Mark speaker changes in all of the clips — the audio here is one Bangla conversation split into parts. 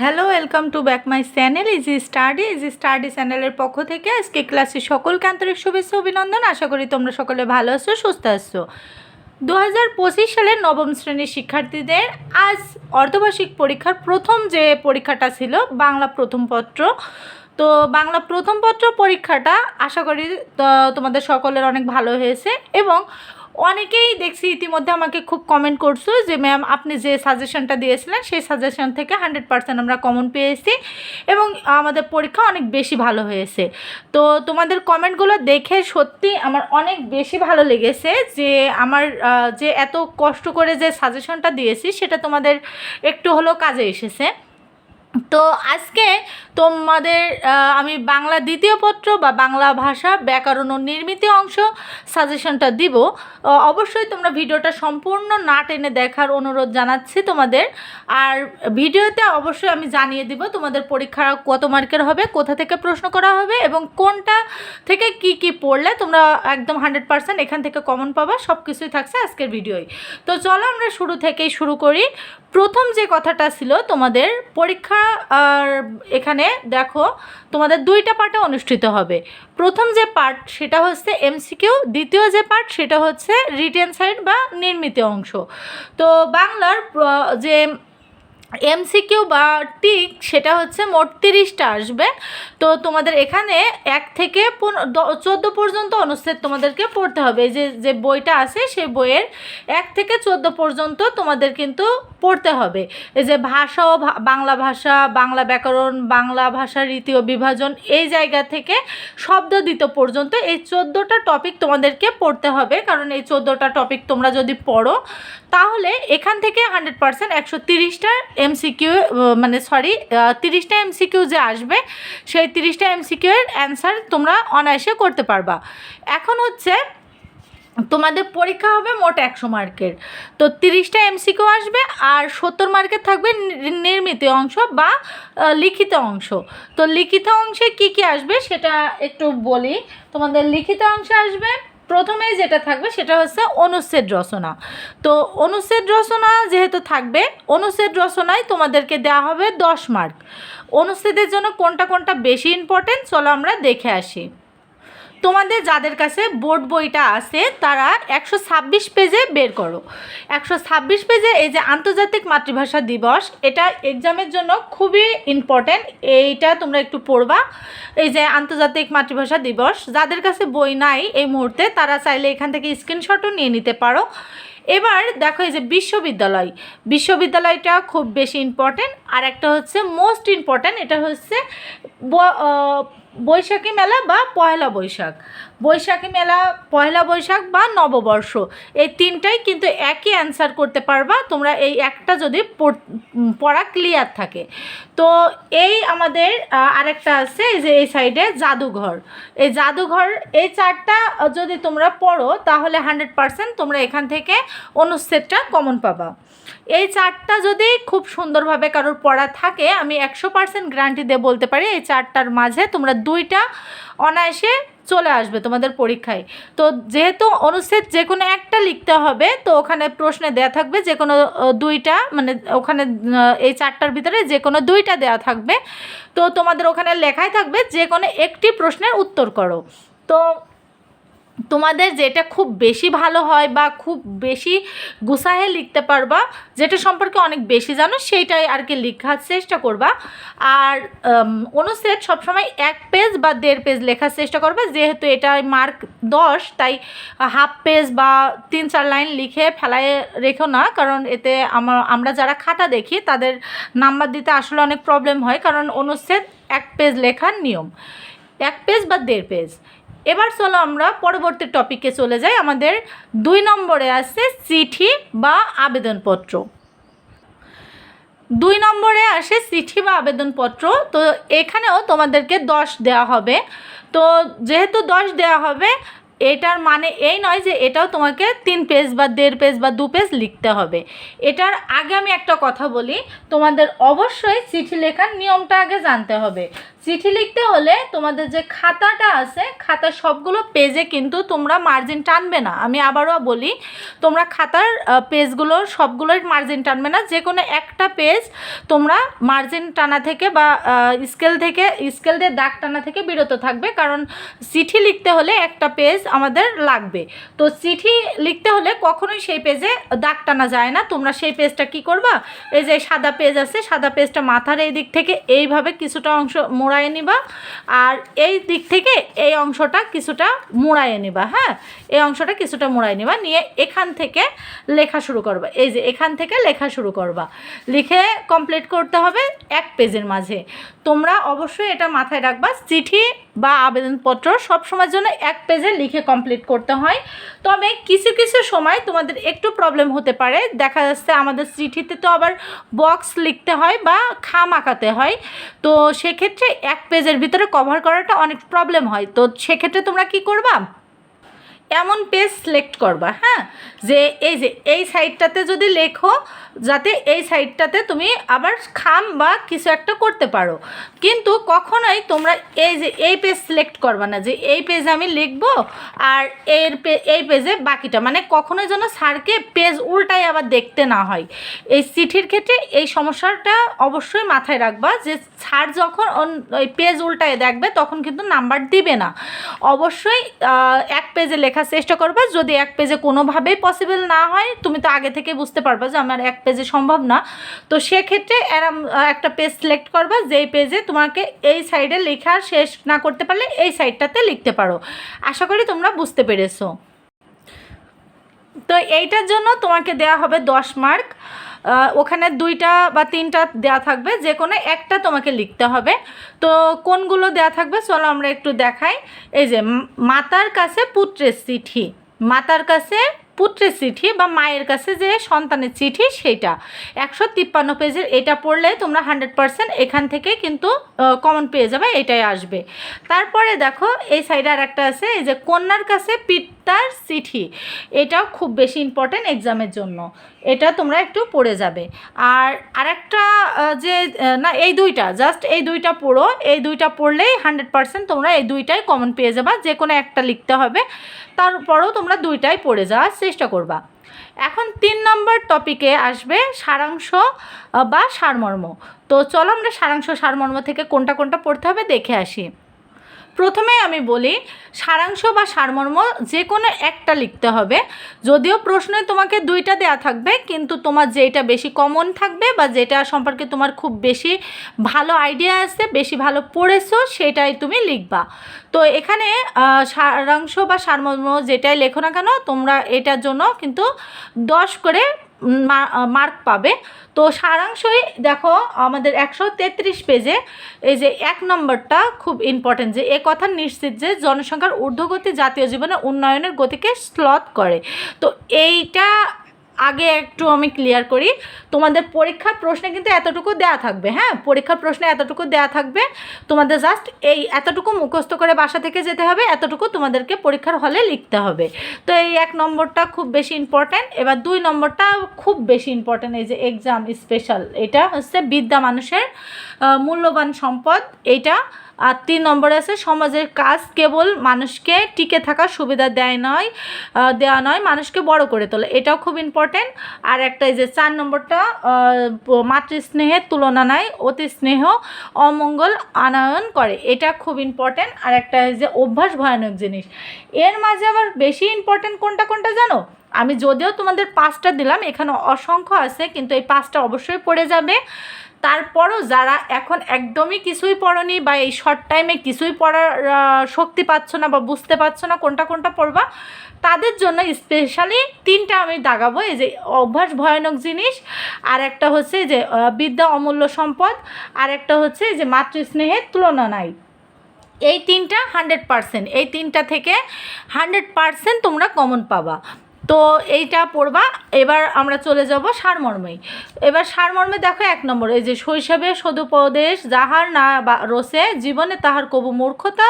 Speaker 1: Hello welcome to back my channel easy study easy study চ্যানেলের পক্ষ থেকে আজকে ক্লাসে সকলকে আন্তরিক শুভেচ্ছা, অভিনন্দন। আশা করি তোমরা সকলে ভালো আছো, সুস্থ আছো। দু হাজার পঁচিশ সালের নবম শ্রেণির শিক্ষার্থীদের আজ অর্ধবার্ষিক পরীক্ষার প্রথম যে পরীক্ষাটা ছিল, বাংলা প্রথম পত্র। তো বাংলা প্রথম পত্র পরীক্ষাটা আশা করি তোমাদের সকলের অনেক ভালো হয়েছে এবং অনেকেই দেখছি ইতিমধ্যে আমাকে খুব কমেন্ট করছ যে ম্যাম আপনি যে সাজেশনটা দিয়েছিলেন, সেই সাজেশন থেকে হান্ড্রেড পার্সেন্ট আমরা কমন পেয়েছি এবং আমাদের পরীক্ষা অনেক বেশি ভালো হয়েছে। তো তোমাদের কমেন্টগুলো দেখে সত্যি আমার অনেক বেশি ভালো লেগেছে যে, আমার যে এত কষ্ট করে যে সাজেশনটা দিয়েছি, সেটা তোমাদের একটু হলেও কাজে এসেছে। তো আজকে তোমাদের আমি বাংলা দ্বিতীয় পত্র বা বাংলা ভাষা ব্যাকরণ ও নির্মিত অংশ সাজেশনটা দিব। অবশ্যই তোমরা ভিডিওটা সম্পূর্ণ না টেনে দেখার অনুরোধ জানাচ্ছি তোমাদের। আর ভিডিওতে অবশ্যই আমি জানিয়ে দিব তোমাদের পরীক্ষা কত মার্কের হবে, কোথা থেকে প্রশ্ন করা হবে এবং কোনটা থেকে কি কি পড়লে তোমরা একদম হান্ড্রেড পার্সেন্ট এখান থেকে কমন পাবা সব কিছুই থাকছে আজকের ভিডিওয়। তো চলো আমরা শুরু থেকেই শুরু করি। প্রথম যে কথাটা ছিল তোমাদের পরীক্ষা আর এখানে দেখো, তোমাদের দুইটা পার্টে অনুষ্ঠিত হবে। প্রথম যে পার্ট, সেটা হচ্ছে এমসিকিউ দ্বিতীয় যে পার্ট, সেটা হচ্ছে রিটেন সাইড বা নির্মিত অংশ। তো বাংলার যে এমসিকিউ বা টিক সেটা হচ্ছে মোট তিরিশটা আসবে। তো তোমাদের এখানে এক থেকে চোদ্দ পর্যন্ত অনুচ্ছেদ তোমাদেরকে পড়তে হবে। এই যে যে বইটা আছে সেই বইয়ের এক থেকে চোদ্দ পর্যন্ত তোমাদের কিন্তু পড়তে হবে। এই যে ভাষা ও বাংলা ভাষা, বাংলা ব্যাকরণ, বাংলা ভাষার রীতি ও বিভাজন এই জায়গা থেকে শব্দ দিত পর্যন্ত এই চোদ্দোটা টপিক তোমাদেরকে পড়তে হবে। কারণ এই চোদ্দোটা টপিক তোমরা যদি পড়ো, তাহলে এখান থেকে হান্ড্রেড পার্সেন্ট একশো তিরিশটা এমসিকিউ মানে সরি তিরিশটা এমসিকিউ যে আসবে, সেই তিরিশটা এমসিকিউ এর অ্যান্সার তোমরা অনায়াসে করতে পারবা। এখন হচ্ছে তোমাদের পরীক্ষা হবে মোট একশো মার্কের। তো তিরিশটা এমসিকিউ আসবে আর সত্তর মার্কের থাকবে নির্মিত অংশ বা লিখিত অংশ। তো লিখিত অংশে কি কি আসবে সেটা একটু বলি। তোমাদের লিখিত অংশে আসবে, প্রথমেই যেটা থাকবে সেটা হচ্ছে অনুচ্ছেদ রচনা। তো অনুচ্ছেদ রচনা যেহেতু থাকবে, অনুচ্ছেদ রচনায় তোমাদেরকে দেওয়া হবে দশ মার্ক। অনুচ্ছেদের জন্য কোনটা কোনটা বেশি ইম্পর্টেন্ট চলো আমরা দেখে আসি। তোমাদের যাদের কাছে বোর্ড বইটা আছে, তারা একশো ছাব্বিশ পেজে বের করো। একশো ছাব্বিশ পেজে এই যে আন্তর্জাতিক মাতৃভাষা দিবস, এটা এক্সামের জন্য খুবই ইম্পর্ট্যান্ট এইটা তোমরা একটু পড়বা। এই যে আন্তর্জাতিক মাতৃভাষা দিবস, যাদের কাছে বই নাই এই মুহূর্তে, তারা চাইলে এখান থেকে স্ক্রিনশটও নিয়ে নিতে পারো। এবার দেখো এই যে বিশ্ববিদ্যালয়, বিশ্ববিদ্যালয়টা খুব বেশি ইম্পর্ট্যান্ট আর একটা হচ্ছে মোস্ট ইম্পর্ট্যান্ট এটা হচ্ছে বৈশাখী মেলা বা পয়লা বৈশাখ। বৈশাখী মেলা, পয়লা বৈশাখ বা নববর্ষ, এই তিনটাই কিন্তু একই অ্যান্সার করতে পারবা। তোমরা এই একটা যদি পড়- ক্লিয়ার থাকে। তো এই আমাদের আরেকটা আছে যে এই সাইডে জাদুঘর। এই জাদুঘর, এই চারটা যদি তোমরা পড়ো, তাহলে হান্ড্রেড পারসেন্ট তোমরা এখান থেকে অনুচ্ছেদটা কমন পাবা। এই চারটা যদি খুব সুন্দরভাবে কারোর পড়া থাকে, আমি একশো পার্সেন্ট গ্যারান্টি দিয়ে বলতে পারি, এই চারটার মাঝে তোমরা দুইটা অনায়াসে চলে আসবে তোমাদের পরীক্ষায়। তো যেহেতু অনুচ্ছেদ যে কোনো একটা লিখতে হবে, তো ওখানে প্রশ্নে দেয়া থাকবে যে কোনো দুইটা মানে ওখানে এই চারটার ভিতরে যে কোনো দুইটা দেয়া থাকবে। তো তোমাদের ওখানে লেখাই থাকবে যে কোনো একটি প্রশ্নের উত্তর করো। তো তোমাদের যেটা খুব বেশি ভালো হয় বা খুব বেশি গুছাহে লিখতে পারবা, যেটা সম্পর্কে অনেক বেশি জানো, সেইটাই আর কি লেখার চেষ্টা করবা। আর অনুচ্ছেদ সবসময় এক পেজ বা দেড় পেজ লেখার চেষ্টা করবে, যেহেতু এটা মার্ক দশ, তাই হাফ পেজ বা তিন চার লাইন লিখে ফেলায় রেখো না, কারণ এতে আমার আমরা যারা খাতা দেখি, তাদের নাম্বার দিতে আসলে অনেক প্রবলেম হয়, কারণ অনুচ্ছেদ এক পেজ লেখার নিয়ম। এক পেজ বা দেড় পেজ এবার চলো আমরা পরবর্তী টপিকে চলে যাই। আমাদের দুই নম্বরে আছে চিঠি বা আবেদনপত্র। দুই নম্বরে আসে চিঠি বা আবেদনপত্র। তো এখানেও তোমাদেরকে দশ দেওয়া হবে। তো যেহেতু দশ দেওয়া হবে, এটার মানে এই নয় যে এটাও তোমাকে তিন পেজ বা দেড় পেজ বা দু পেজ লিখতে হবে। এটার আগে আমি একটা কথা বলি, তোমাদের অবশ্যই চিঠি লেখার নিয়মটা আগে জানতে হবে। চিঠি লিখতে হলে তোমাদের যে খাতাটা আছে, খাতার সবগুলো পেজে কিন্তু তোমরা মার্জিন টানবে না। আমি আবারও বলি, তোমরা খাতার পেজগুলোর সবগুলোর মার্জিন টানবে না। যে কোনো একটা পেজ তোমরা মার্জিন টানা থেকে বা স্কেল থেকে স্কেল দিয়ে দাগ টানা থেকে বিরত থাকবে। কারণ চিঠি লিখতে হলে একটা পেজ আমাদের লাগবে। তো চিঠি লিখতে হলে কখনোই সেই পেজে দাগ টানা যায় না। তোমরা সেই পেজটা কি করবা? এই যে সাদা পেজ আছে, সাদা পেজটা মাথার এই দিক থেকে এইভাবে কিছুটা অংশ মোড়ায় নিবা। আর এই দিক থেকে এই অংশটা কিছুটা মোড়ায় নিবা হ্যাঁ? এই অংশটা কিছুটা মোড়ায় নিবা। নিয়ে এখান থেকে লেখা শুরু করবা। এই যে এখান থেকে লেখা শুরু করবা। লিখে কমপ্লিট করতে হবে এক পেজের মাঝে। তোমরা অবশ্যই এটা মাথায় রাখবা, চিঠি বা আবেদনপত্র সব সময়ের জন্য এক পেজে লিখে কমপ্লিট করতে হয়। তবে কিছু কিছু সময় তোমাদের একটু প্রবলেম হতে পারে। দেখা যাচ্ছে আমাদের চিঠিতে তো আবার বক্স লিখতে হয় বা খাম আঁকাতে হয়। তো সেক্ষেত্রে এক পেজের ভিতরে কভার করাটা অনেক প্রবলেম হয়। তো সেক্ষেত্রে তোমরা কি করবা? এমন পেজ সিলেক্ট করবা হ্যাঁ? যে এই যে, এই সাইডটাতে যদি লেখো, যাতে এই সাইডটাতে তুমি আবার খাম বা কিছু একটা করতে পারো। কিন্তু কখনোই তোমরা এই যে, এই পেজ সিলেক্ট করবা না যে, এই পেজে আমি লিখব আর এর এই পেজে বাকিটা। মানে কখনোই যেন স্যারকে পেজ উল্টাই আবার দেখতে না হয়। এই চিঠির ক্ষেত্রে এই সমস্যাটা অবশ্যই মাথায় রাখবা যে স্যার যখন ওই পেজ উল্টায় দেখবে, তখন কিন্তু নাম্বার দিবে না। অবশ্যই এক পেজে লেখার চেষ্টা করবা। যদি এক পেজে কোনোভাবেই পসিবল না হয়, তুমি তো আগে থেকে বুঝতে পারবা যে আমার এক পেজে সম্ভব না। তো সেক্ষেত্রে এরম একটা পেজ সিলেক্ট করবা, যেই পেজে তোমাকে এই সাইডে লেখা শেষ না করতে পারলে এই সাইডটাতে লিখতে পারো। আশা করি তোমরা বুঝতে পেরেছ। তো এইটার জন্য তোমাকে দেয়া হবে দশ মার্ক। ওখানে দুইটা বা তিনটা দেয়া থাকবে, যে কোনো একটা তোমাকে লিখতে হবে। তো কোনগুলো দেয়া থাকবে চলো আমরা একটু দেখাই। এই যে মাতার কাছে পুত্রের চিঠি। মাতার কাছে পুত্রের চিঠি বা মায়ের কাছে যে সন্তানের চিঠি সেইটা। একশো তিপ্পান্ন পেজের এটা পড়লে তোমরা হান্ড্রেড পারসেন্ট এখান থেকে কিন্তু কমন পেয়ে যাবে, এটাই আসবে। তারপরে দেখো, এই সাইডে আর একটা আছে, এই যে কন্যার কাছে পিতার চিঠি। এটাও খুব বেশি ইম্পর্টেন্ট এক্সামের জন্য। এটা তোমরা একটু পড়ে যাবে। আর আরেকটা যে না, এই দুইটা জাস্ট এই দুইটা পড়ো, এই দুইটা পড়লেই হান্ড্রেড পারসেন্ট তোমরা এই দুইটাই কমন পেয়ে যাবা যে কোনো একটা লিখতে হবে। তারপরেও তোমরা দুইটাই পড়ে যাওয়ার চেষ্টা করবা। এখন তিন নম্বর টপিকে আসবে সারাংশ বা সারমর্ম। তো চলো আমরা সারাংশ, সারমর্ম থেকে কোনটা কোনটা পড়তে হবে দেখে আসি। প্রথমে আমি বলি, সারাংশ বা সারমর্ম যে কোনো একটা লিখতে হবে। যদিও প্রশ্নে তোমাকে দুইটা দেয়া থাকবে, কিন্তু তোমার যেটা বেশি কমন থাকবে বা যেটা সম্পর্কে তোমার খুব বেশি ভালো আইডিয়া আছে, বেশি ভালো পড়েছো, সেটাই তুমি লিখবা। তো এখানে সারাংশ বা সারমর্ম যেটাই লেখো না কেন, তোমরা এটার জন্য কিন্তু দশ করে মার্ক পাবে। তো সারাংশই দেখো আমাদের একশো তেত্রিশ পেজে এই যে এক নম্বরটা খুব ইম্পর্টেন্ট যে এ কথা নিশ্চিত যে জনসংখ্যার ঊর্ধ্বগতি জাতীয় জীবনে উন্নয়নের গতিকে স্লথ করে। তো এইটা আগে একটু আমি ক্লিয়ার করি। তোমাদের পরীক্ষার প্রশ্নে কিন্তু এতটুকু দেয়া থাকবে হ্যাঁ? পরীক্ষার প্রশ্নে এতটুকু দেয়া থাকবে। তোমাদের জাস্ট এই এতটুকু মুখস্থ করে বাসা থেকে যেতে হবে, এতটুকু তোমাদেরকে পরীক্ষার হলে লিখতে হবে। তো এই এক নম্বরটা খুব বেশি ইম্পর্ট্যান্ট এবার দুই নম্বরটা খুব বেশি ইম্পর্ট্যান্ট এই যে এক্সাম স্পেশাল এটা হচ্ছে বিদ্যা মানুষের মূল্যবান সম্পদ এইটা আর তিন নম্বরে আছে, সমাজের কাজ কেবল মানুষকে টিকে থাকার সুবিধা দেয় নয় দেওয়া নয়, মানুষকে বড় করে তোলে। এটাও খুব ইম্পর্টেন্ট আর একটা যে চার নম্বরটা মাতৃস্নেহের তুলনা নাই অতি স্নেহ অমঙ্গল আনায়ন করে। এটা খুব ইম্পর্টেন্ট আর একটা যে অভ্যাস ভয়ানক জিনিস। এর মাঝে আবার বেশি ইম্পর্টেন্ট কোনটা কোনটা জানো? আমি যদিও তোমাদের পাঁচটা দিলাম, এখানে অসংখ্য আছে, কিন্তু এই পাঁচটা অবশ্যই পড়ে যাবে। তারপরও যারা এখন একদমই কিছুই পড়নি বা এই শর্ট টাইমে কিছুই পড়ার শক্তি পাচ্ছ না বা বুঝতে পারছ না কোনটা কোনটা পড়বা, তাদের জন্য স্পেশালি তিনটা আমি দাগাবো। এই যে অভ্যাস ভয়ানক জিনিস, আর একটা হচ্ছে যে বিদ্যা অমূল্য সম্পদ, আর একটা হচ্ছে যে মাতৃস্নেহের তুলনা নাই। এই তিনটা হান্ড্রেড পারসেন্ট এই তিনটা থেকে হান্ড্রেড পারসেন্ট তোমরা কমন পাবা। তো এইটা পড়বা এবার আমরা চলে যাব সারমর্মেই। এবার সারমর্মে দেখো এক নম্বর, এই যে শৈশবে সদুপদেশ যাহার না বা রসে, জীবনে তাহার কবু মূর্খতা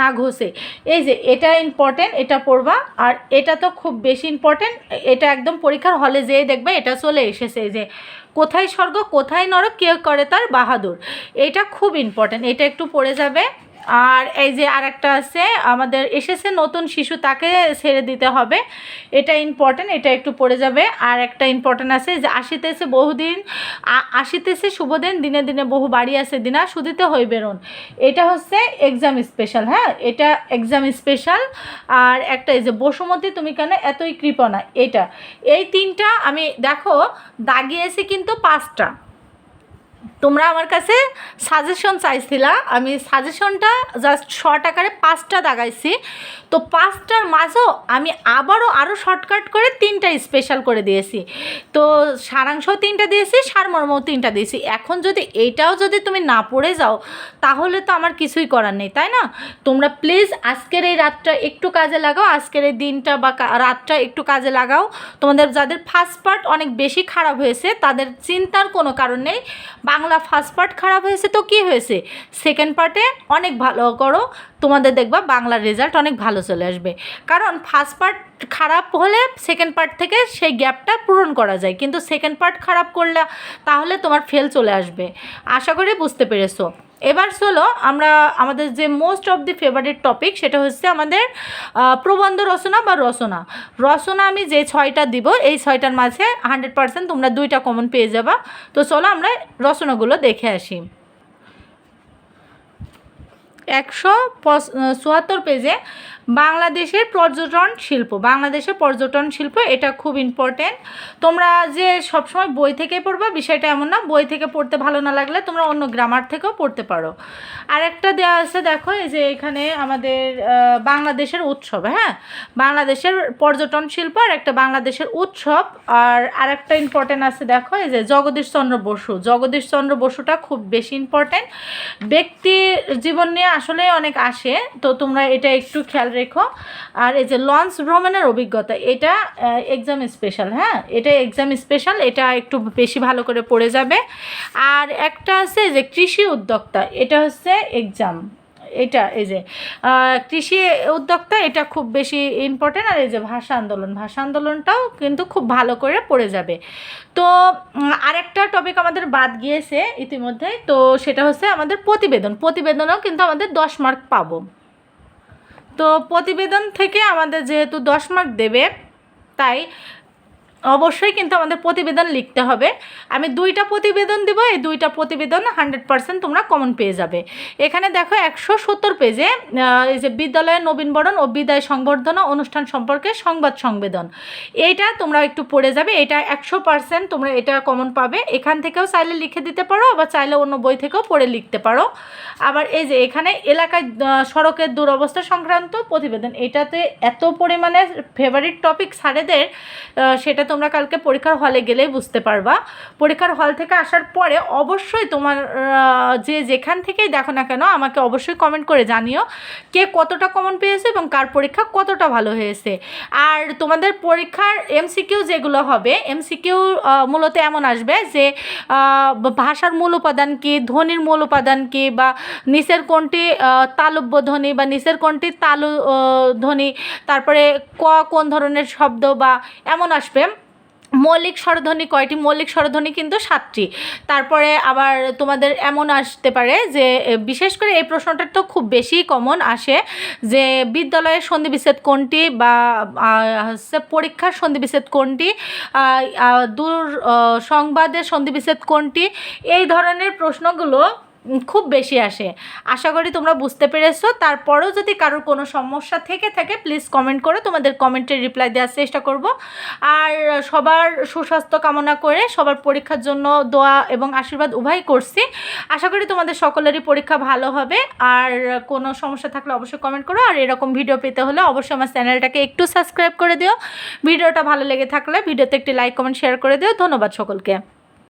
Speaker 1: না ঘষে। এই যে এটা ইম্পর্টেন্ট এটা পড়বা আর এটা তো খুব বেশি ইম্পর্টেন্ট এটা একদম পরীক্ষার হলে যেয়ে দেখবে এটা চলে এসেছে, যে কোথায় স্বর্গ, কোথায় নরক কে করে তার বাহাদুর। এটা খুব ইম্পর্টেন্ট এটা একটু পড়ে যাবে। আর এই যে আর একটা আছে, আমাদের এসেছে নতুন শিশু, তাকে ছেড়ে দিতে হবে। এটা ইম্পর্টেন্ট এটা একটু পড়ে যাবে। আর একটা ইম্পর্টেন্ট আছে যে আসিতেছে বহুদিন আসিতেছে শুভদিন দিনে দিনে বহু বাড়ি আছে, দিনা শুধিতে হইবে বেরোন। এটা হচ্ছে এক্সাম স্পেশাল হ্যাঁ? এটা এক্সাম স্পেশাল আর একটা এই যে বসুমতী, তুমি কেন এতই কৃপণা? এটা। এই তিনটা আমি, দেখো, দাগিয়েছি কিন্তু পাঁচটা। তোমরা আমার কাছে সাজেশন চাইছিলা। আমি সাজেশনটা জাস্ট শর্ট আকারে পাঁচটা দাগাইছি। তো পাঁচটার মাঝেও আমি আবারও আরও শর্টকাট করে তিনটা স্পেশাল করে দিয়েছি। তো সারাংশ তিনটা দিয়েছি, সারমর্মও তিনটা দিয়েছি। এখন যদি এইটাও যদি তুমি না পড়ে যাও, তাহলে তো আমার কিছুই করার নেই, তাই না? তোমরা প্লিজ আজকের এই রাতটা একটু কাজে লাগাও, আজকের এই দিনটা বা রাতটা একটু কাজে লাগাও। তোমাদের যাদের ফার্স্ট পার্ট অনেক বেশি খারাপ হয়েছে, তাদের চিন্তার কোনো কারণ নেই। বাংলা ফার্স্ট পার্ট খারাপ হয়েছে তো কি হয়েছে? সেকেন্ড পার্টে অনেক ভালো করো, তোমাদের দেখবা বাংলার রেজাল্ট অনেক ভালো চলে আসবে। কারণ ফার্স্ট পার্ট খারাপ হলে সেকেন্ড পার্ট থেকে সেই গ্যাপটা পূরণ করা যায়। কিন্তু সেকেন্ড পার্ট খারাপ করলে তাহলে তোমার ফেল চলে আসবে। আশা করি বুঝতে পেরেছ। এবার চলো আমরা আমাদের যে most of the favourite topic সেটা হচ্ছে আমাদের প্রবন্ধ রচনা বা রচনা। রচনা আমি যে ছয়টা দিব, এই ছয়টার মাঝে হান্ড্রেড পার্সেন্ট তোমরা দুইটা কমন পেয়ে যাবা। তো চলো আমরা রচনাগুলো দেখে আসি। একশো চুয়াত্তর পেজে বাংলাদেশের পর্যটন শিল্প, বাংলাদেশের পর্যটন শিল্প এটা খুব ইম্পর্টেন্ট তোমরা যে সবসময় বই থেকে পড়বা, বিষয়টা এমন না, বই থেকে পড়তে ভালো না লাগলে তোমরা অন্য গ্রামার থেকেও পড়তে পারো। আর একটা দেওয়া আছে, দেখো, এই যে এখানে আমাদের বাংলাদেশের উৎসব হ্যাঁ? বাংলাদেশের পর্যটন শিল্প আর একটা বাংলাদেশের উৎসব। আর আরেকটা ইম্পর্টেন্ট আছে, দেখো, এই যে জগদীশচন্দ্র বসু। জগদীশচন্দ্র বসুটা খুব বেশি ইম্পর্টেন্ট ব্যক্তি জীবন নিয়ে আসলে অনেক আসে, তো তোমরা এটা একটু খেয়াল রেখো। আর এই যে লঞ্চ ভ্রমণের অভিজ্ঞতা, এটা এক্সাম স্পেশাল হ্যাঁ? এটা এক্সাম স্পেশাল এটা একটু বেশি ভালো করে পড়ে যাবে। আর একটা আছে যে কৃষি উদ্যোক্তা, এটা হচ্ছে এক্সাম এটা, এই যে কৃষি উদ্যোক্তা, এটা খুব বেশি ইম্পর্টেন্ট আর এই যে ভাষা আন্দোলন, ভাষা আন্দোলনটাও কিন্তু খুব ভালো করে পড়ে যাবে। তো আরেকটা টপিক আমাদের বাদ গিয়েছে ইতিমধ্যে তো সেটা হচ্ছে আমাদের প্রতিবেদন। প্রতিবেদনও কিন্তু আমাদের দশ মার্ক পাবো। তো প্রতিবেদন থেকে আমাদের যেহেতু দশ মার্ক দেবে তাই অবশ্যই কিন্তু আমাদের প্রতিবেদন লিখতে হবে। আমি দুইটা প্রতিবেদন দেব, এই দুইটা প্রতিবেদন হান্ড্রেড পার্সেন্ট তোমরা কমন পেয়ে যাবে। এখানে দেখো একশো সত্তর পেজে এই যে বিদ্যালয়ের নবীনবরণ ও বিদায় সংবর্ধনা অনুষ্ঠান সম্পর্কে সংবাদ সংবেদন। এইটা তোমরা একটু পড়ে যাবে, এটা একশো পার্সেন্ট তোমরা এটা কমন পাবে। এখান থেকেও চাইলে লিখে দিতে পারো, আবার চাইলে অন্য বই থেকেও পড়ে লিখতে পারো। আবার এই যে এখানে এলাকায় সড়কের দুরবস্থা সংক্রান্ত প্রতিবেদন, এটাতে এত পরিমাণে ফেভারিট টপিক স্যারেদের সেটা তোমরা কালকে পরীক্ষার হলে গেলেই বুঝতে পারবা। পরীক্ষার হল থেকে আসার পরে অবশ্যই তোমার যে যেখান থেকেই দেখো না কেন, আমাকে অবশ্যই কমেন্ট করে জানিও কে কতটা কমন পেয়েছে এবং কার পরীক্ষা কতটা ভালো হয়েছে। আর তোমাদের পরীক্ষার এমসিকিউ যেগুলো হবে এমসিকিউ মূলত এমন আসবে যে ভাষার মূল উপাদান কী, ধ্বনির মূল উপাদান কী বা নিচের কোনটি তালব্য ধ্বনি বা নিচের কোনটি তালু ধ্বনি, তারপরে ক কোন ধরনের শব্দ বা এমন আসবে। মৌলিক স্বরধ্বনি কয়টি? মৌলিক স্বরধ্বনি কিন্তু সাতটি। তারপরে আবার তোমাদের এমন আসতে পারে যে বিশেষ করে এই প্রশ্নটা তো খুব বেশি কমন আসে যে বিদ্যালয়ের সন্ধিবিচ্ছেদ কোনটি বা হচ্ছে পরীক্ষার সন্ধিবিচ্ছেদ কোনটি আহ, আহ, দূর সংবাদের সন্ধিবিচ্ছেদ কোনটি এই ধরনের প্রশ্নগুলো খুব বেশি আসে। আশা করি তোমরা বুঝতে পেরেছ। তারপরেও যদি কারোর কোনো সমস্যা থেকে থাকে প্লিজ কমেন্ট করো তোমাদের কমেন্টের রিপ্লাই দেওয়ার চেষ্টা করব। আর সবার সুস্বাস্থ্য কামনা করে সবার পরীক্ষার জন্য দোয়া এবং আশীর্বাদ উভয় করছি। আশা করি তোমাদের সকলেরই পরীক্ষা ভালো হবে। আর কোনো সমস্যা থাকলে অবশ্যই কমেন্ট করো। আর এরকম ভিডিও পেতে হলে অবশ্যই আমার চ্যানেলটাকে একটু সাবস্ক্রাইব করে দিও। ভিডিওটা ভালো লেগে থাকলে ভিডিওতে একটি লাইক কমেন্ট শেয়ার করে দিও। ধন্যবাদ সকলকে।